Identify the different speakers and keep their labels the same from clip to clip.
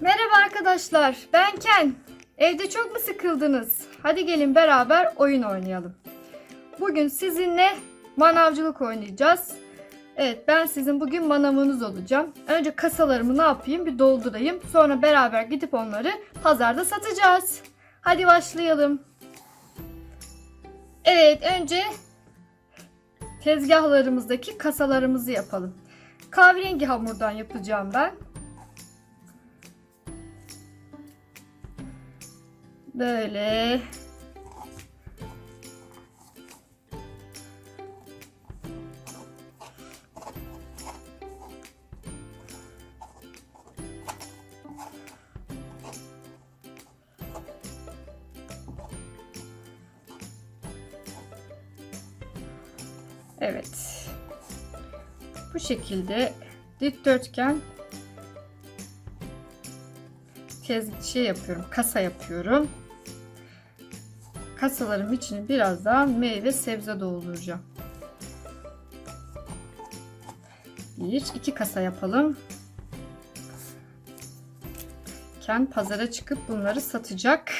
Speaker 1: Merhaba arkadaşlar, ben Ken. Evde çok mu sıkıldınız? Hadi gelin beraber oyun oynayalım. Bugün sizinle manavcılık oynayacağız. Evet, ben sizin bugün manavınız olacağım. Önce kasalarımı ne yapayım? Bir doldurayım. Sonra beraber gidip onları pazarda satacağız. Hadi başlayalım. Evet, önce tezgahlarımızdaki kasalarımızı yapalım. Kahverengi hamurdan yapacağım ben. Böyle. Evet. Bu şekilde dikdörtgen kez şey yapıyorum, kasa yapıyorum. Kasalarım içine birazdan meyve sebze dolduracağım. Bir, iki kasa yapalım. Ken pazara çıkıp bunları satacak.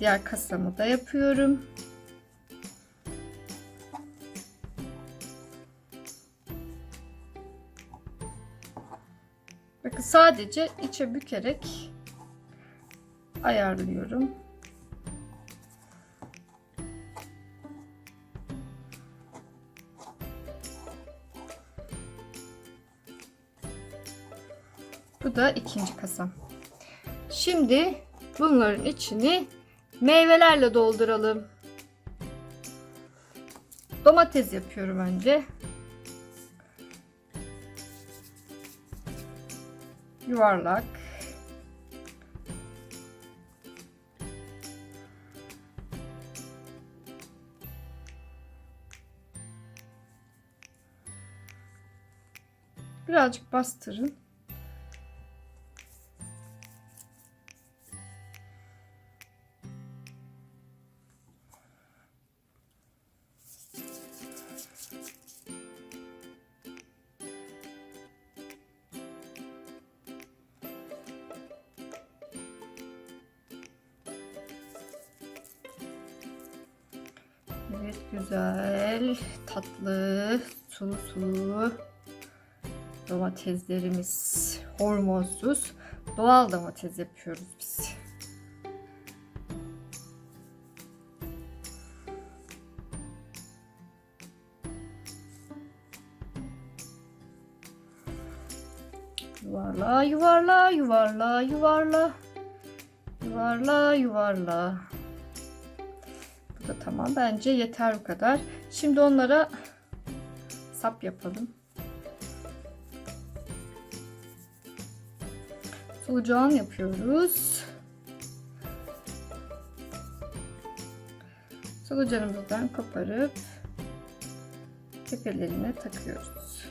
Speaker 1: Diğer kasamı da yapıyorum. Bakın sadece içe bükerek ayarlıyorum. Bu da ikinci kasam. Şimdi bunların içini meyvelerle dolduralım. Domates yapıyorum önce. Yuvarlak. Birazcık bastırın. Evet güzel, tatlı, sulu sulu domateslerimiz hormonsuz doğal domates yapıyoruz biz. Yuvarla, yuvarla, yuvarla, yuvarla. Yuvarla, yuvarla. Bu da tamam. Bence yeter bu kadar. Şimdi onlara sap yapalım. Solucan yapıyoruz. Solucanımızdan koparıp tepelerine takıyoruz.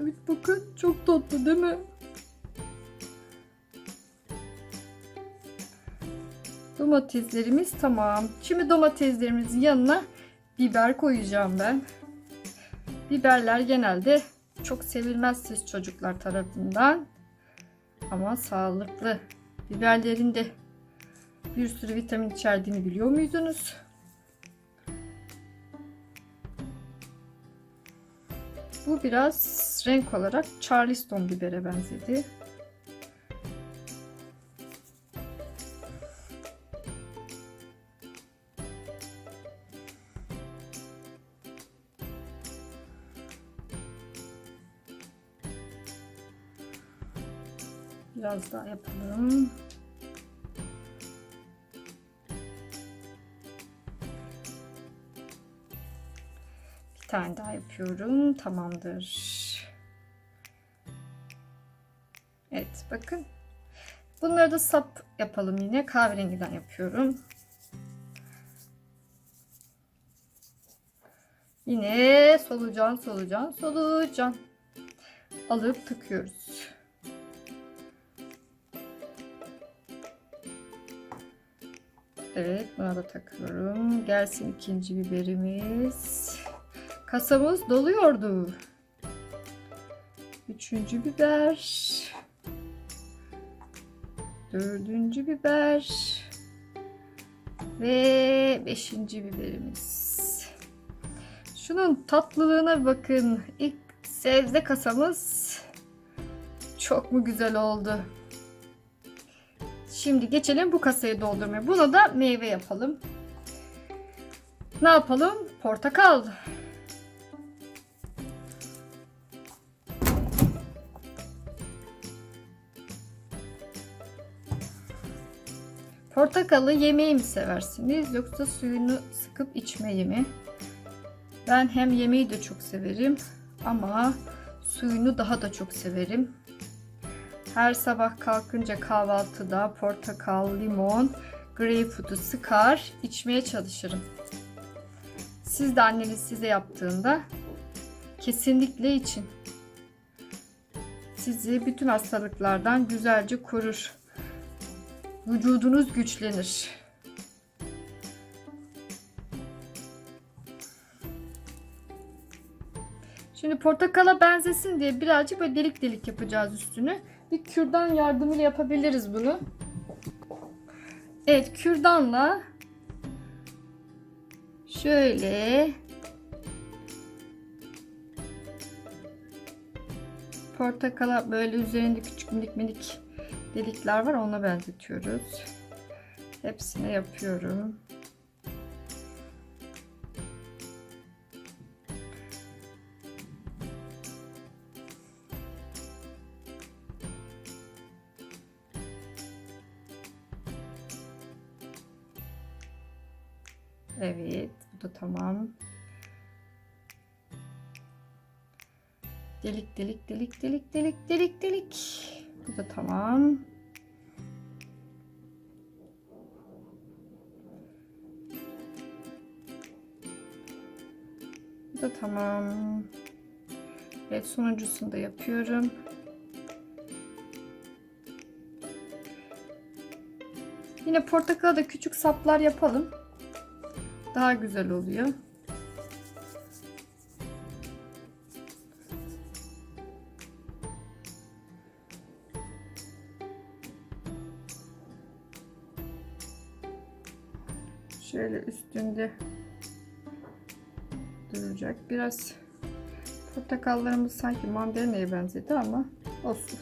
Speaker 1: Evet bakın çok tatlı değil mi? Domateslerimiz tamam. Şimdi domateslerimizin yanına biber koyacağım ben. Biberler genelde çok sevilmez siz çocuklar tarafından. Ama sağlıklı. Biberlerin de bir sürü vitamin içerdiğini biliyor muydunuz? Bu biraz renk olarak Charleston bibere benzedi. Biraz daha yapalım. Bir tane daha yapıyorum. Tamamdır. Evet bakın. Bunları da sap yapalım yine. Kahverengiden yapıyorum. Yine solucan solucan solucan alıp tıkıyoruz. Evet buna da takıyorum. Gelsin ikinci biberimiz. Kasamız doluyordu. Üçüncü biber. Dördüncü biber. Ve beşinci biberimiz. Şunun tatlılığına bakın. İlk sebze kasamız çok mu güzel oldu. Şimdi geçelim bu kasayı doldurmaya. Buna da meyve yapalım. Ne yapalım? Portakal. Portakalı yemeği mi seversiniz yoksa suyunu sıkıp içmeyi mi? Ben hem yemeği de çok severim ama suyunu daha da çok severim. Her sabah kalkınca kahvaltıda portakal, limon, greyfurtu sıkar, içmeye çalışırım. Siz de anneniz size yaptığında kesinlikle için. Sizi bütün hastalıklardan güzelce korur. Vücudunuz güçlenir. Şimdi portakala benzesin diye birazcık böyle delik delik yapacağız üstünü. Bir kürdan yardımıyla yapabiliriz bunu. Evet kürdanla şöyle portakala böyle üzerinde küçük minik minik delikler var ona benzetiyoruz. Hepsine yapıyorum. Evet, bu da tamam. Delik delik delik delik delik delik delik. Bu da tamam. Bu da tamam. Evet sonuncusunu da yapıyorum. Yine portakala da küçük saplar yapalım. Daha güzel oluyor. Şöyle üstünde duracak. Biraz portakallarımız sanki mandalina'ya benzedi ama olsun.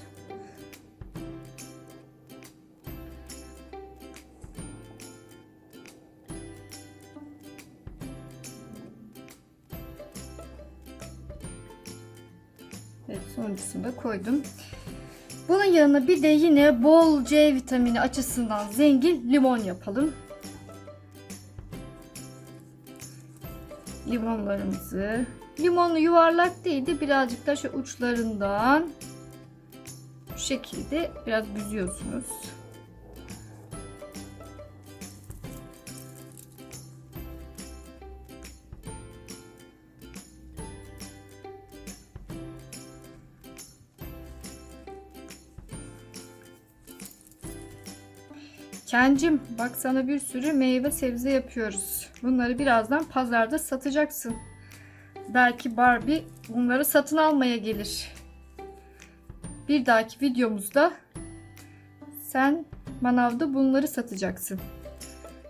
Speaker 1: Sonuncusunu da koydum. Bunun yanına bir de yine bol C vitamini açısından zengin limon yapalım. limonlarımızı. Limonlu yuvarlak değil de birazcık da şu uçlarından bu şekilde biraz büzüyorsunuz. Kencim bak sana bir sürü meyve sebze yapıyoruz. Bunları birazdan pazarda satacaksın. Belki Barbie bunları satın almaya gelir. Bir dahaki videomuzda sen manavda bunları satacaksın.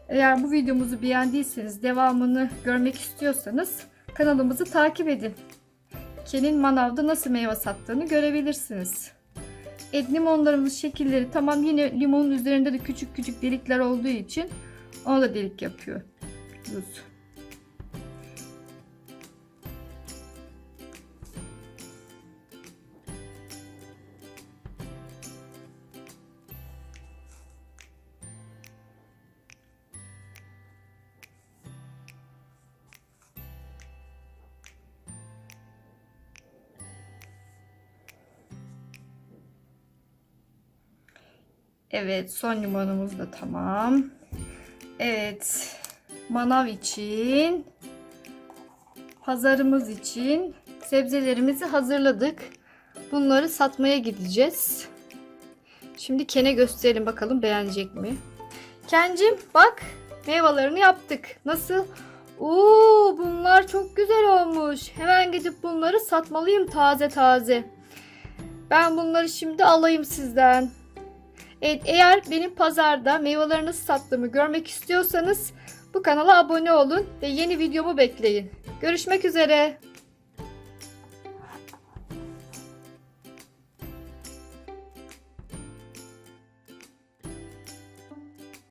Speaker 1: Eğer bu videomuzu beğendiyseniz devamını görmek istiyorsanız kanalımızı takip edin. Ken'in manavda nasıl meyve sattığını görebilirsiniz. Et limonlarımız şekilleri tamam yine limonun üzerinde de küçük küçük delikler olduğu için ona da delik yapıyor. Buz. Evet son limonumuz da tamam. Evet manav için pazarımız için sebzelerimizi hazırladık. Bunları satmaya gideceğiz. Şimdi Ken'e gösterelim bakalım beğenecek mi? Kencim bak meyvelerini yaptık. Nasıl? Oo, bunlar çok güzel olmuş. Hemen gidip bunları satmalıyım taze taze. Ben bunları şimdi alayım sizden. Evet, eğer benim pazarda meyveleri nasıl sattığımı görmek istiyorsanız bu kanala abone olun ve yeni videomu bekleyin. Görüşmek üzere.